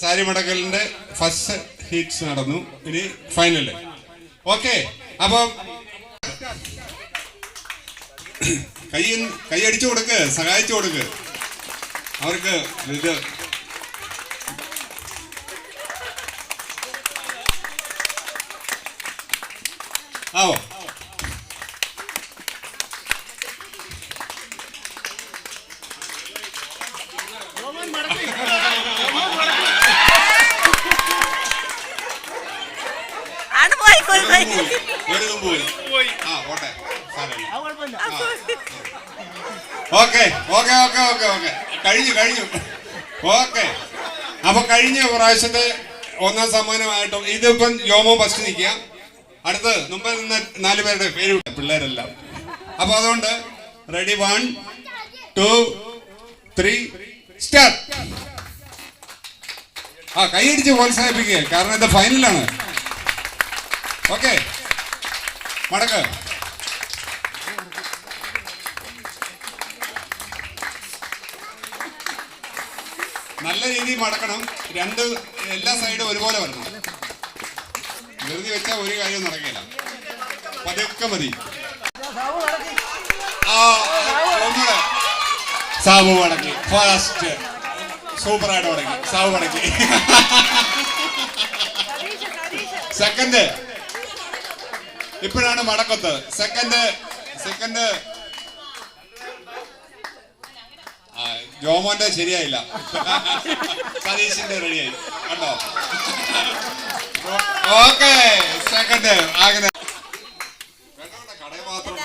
Sari മടക്കലിന്റെ first heats നടന്നു. ഇനി final okay അപ്പം കൈ കൈ അടിച്ചു കൊടുക്ക് സഹായിച്ചു കൊടുക്ക്. അവർക്ക് ഇത് ആവോ? പോയി കഴിഞ്ഞു കഴിഞ്ഞു. ഓക്കെ അപ്പൊ കഴിഞ്ഞ പ്രാവശ്യത്തെ ഒന്നാം സമ്മാനമായിട്ടും ഇതിപ്പം യോമോ ഫസ്റ്റ് നിൽക്കുക. അടുത്ത് മുമ്പ് നിന്ന നാല് പേരുടെ പേര് പിള്ളേരെല്ലാം. അപ്പൊ അതുകൊണ്ട് ready one two three start ആ കൈയടിച്ച് പ്രോത്സാഹിപ്പിക്കുക. കാരണം ഇത് ഫൈനലാണ് ഓക്കെ. മടക്ക് നല്ല രീതിയിൽ മടക്കണം. രണ്ട് എല്ലാ സൈഡും ഒരുപോലെ വരണം. വെറുതെ വെച്ചാൽ ഒരു കാര്യം നടക്കില്ല. പതുക്കെ മതി. സാബു മടക്കി ഫാസ്റ്റ്. സൂപ്പറായിട്ട് മടക്കി സാബു മടക്കി സെക്കൻഡ്. ഇപ്പോഴാണ് മടക്കത്ത്. Second second. ജോമോന്റെ ശരിയായില്ല. സതീഷിന്റെ റെഡിയായി. കണ്ടോ? Okay second. അങ്ങനെ കടയിൽ മാത്രം